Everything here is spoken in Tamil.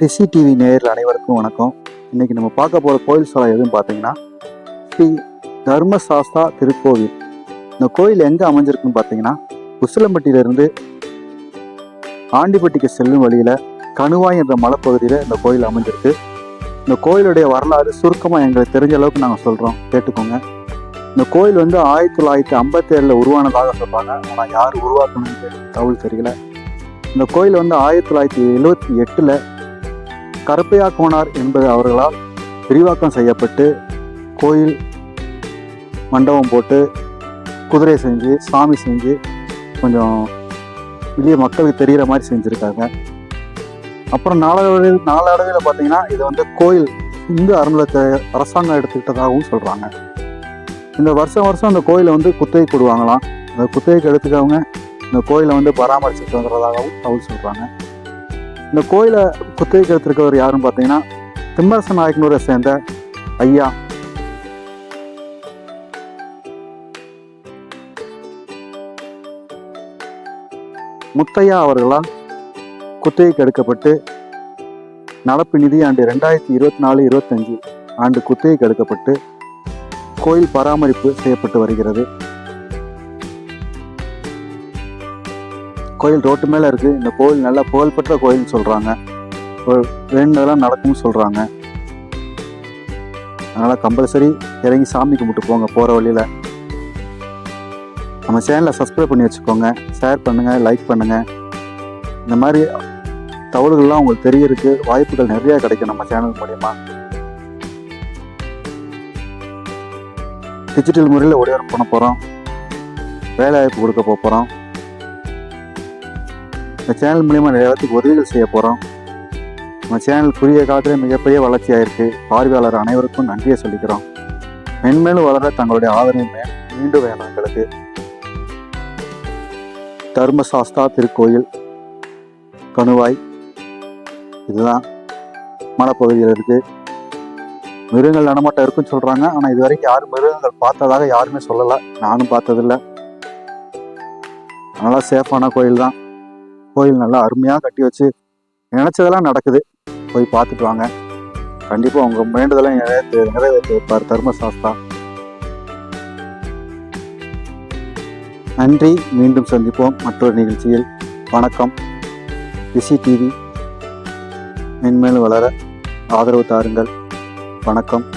ரிஷி டிவி நேயர்கள் அனைவருக்கும் வணக்கம். இன்னைக்கு நம்ம பார்க்க போகிற கோயில் ஸ்தலம் எதுன்னு பார்த்தீங்கன்னா ஸ்ரீ தர்மசாஸ்தா திருக்கோவில். இந்த கோயில் எங்கே அமைஞ்சிருக்குன்னு பார்த்தீங்கன்னா உசிலம்பட்டியிலிருந்து ஆண்டிப்பட்டிக்கு செல்லும் வழியில் கணுவாய் என்ற மலைப்பகுதியில் இந்த கோயில் அமைஞ்சிருக்கு. இந்த கோயிலுடைய வரலாறு சுருக்கமாக எங்களுக்கு தெரிஞ்ச அளவுக்கு நாங்கள் சொல்கிறோம் கேட்டுக்கோங்க. இந்த கோயில் வந்து ஆயிரத்தி தொள்ளாயிரத்தி ஐம்பத்தேழில் உருவானதாக சொல்கிறாங்க ஆனால் யார் உருவாக்கணும்னு தகவல் தெரியல. இந்த கோயில் வந்து ஆயிரத்தி தொள்ளாயிரத்தி எழுபத்தி எட்டில் கருப்பையா கோனார் என்பது அவர்களால் விரிவாக்கம் செய்யப்பட்டு கோயில் மண்டபம் போட்டு குதிரை செஞ்சு சாமி செஞ்சு கொஞ்சம் வெளியே மக்களுக்கு தெரிகிற மாதிரி செஞ்சுருக்காங்க. அப்புறம் நாளடைவில் நாளடைவில் பார்த்தீங்கன்னா இது வந்து கோயில் இந்து அறநிலத்தை அரசாங்கம் எடுத்துக்கிட்டதாகவும் சொல்கிறாங்க இந்த வருஷம் வருஷம் அந்த கோயிலை வந்து குத்தகை கொடுவாங்களாம் அந்த குத்தகைக்கு எடுத்துக்கவங்க இந்த கோயிலை வந்து பராமரிச்சுட்டு வந்துடுறதாகவும் தகவல் சொல்கிறாங்க இந்த கோயிலை குத்தகைக்கு எடுத்திருக்கவர் யாருன்னு பார்த்தீங்கன்னா திம்மரச நாயக்கனூரை சேர்ந்த ஐயா. முத்தையா அவர்களால் குத்தகைக்கு எடுக்கப்பட்டு நடப்பு நிதி ஆண்டு ரெண்டாயிரத்தி இருபத்தி நாலு இருபத்தஞ்சு ஆண்டு குத்தகைக்கு எடுக்கப்பட்டு கோயில் பராமரிப்பு செய்யப்பட்டு வருகிறது. கோயில் ரோட்டு மேலே இருக்கு. இந்த கோயில் நல்லா புகழ்பெற்ற கோயில்னு சொல்றாங்க. வேண்டதெல்லாம் நடக்கும்னு சொல்றாங்க. அதனால கம்பல்சரி இறங்கி சாமி கும்பிட்டு போங்க போகிற வழியில். நம்ம சேனலை சப்ஸ்கிரைப் பண்ணி வச்சுக்கோங்க. ஷேர் பண்ணுங்கள் லைக் பண்ணுங்கள் இந்த மாதிரி தகவல்கள்லாம் உங்களுக்கு தெரியறதுக்கு வாய்ப்புகள் நிறையா கிடைக்கும் நம்ம சேனல் மூலயமா. டிஜிட்டல் முறையில் ஒளிபரப்பு பண்ண போகிறோம் வேலைவாய்ப்பு கொடுக்க போகிறோம் இந்த சேனல் மூலிமா நிறைய பேத்துக்கு உதவிகள் செய்ய போகிறோம் நம்ம சேனல் குறுகிய காலத்தில் மிகப்பெரிய வளர்ச்சி ஆயிருக்கு பார்வையாளர் அனைவருக்கும் நன்றியை சொல்லிக்கிறோம். மென்மேலும் வளர தங்களுடைய ஆதரவு மே- மீண்டும் வேணும் எங்களுக்கு. தர்மசாஸ்தா திருக்கோயில் கணுவாய் இதுதான் மலைப்பகுதியில் இருக்குது மிருகங்கள் நடமாட்டம் இருக்குன்னு சொல்கிறாங்க ஆனால் இது வரைக்கும் யாரும் மிருகங்கள் பார்த்ததாக யாருமே சொல்லலை. நானும் பார்த்ததில்ல. நல்லா சேஃபான கோயில் தான் கோயில் நல்லா அருமையாக கட்டி வச்சு நினச்சதெல்லாம் நடக்குது. போய் பார்த்துட்டு வாங்க. கண்டிப்பாக உங்கள் வேண்டுதலை நிறைவேற்று நிறைவேற்றி வைப்பார் தர்மசாஸ்தா. நன்றி. மீண்டும் சந்திப்போம் மற்றொரு நிகழ்ச்சியில். வணக்கம். VC TV. மென்மேலும் வளர ஆதரவு தாருங்கள். வணக்கம்.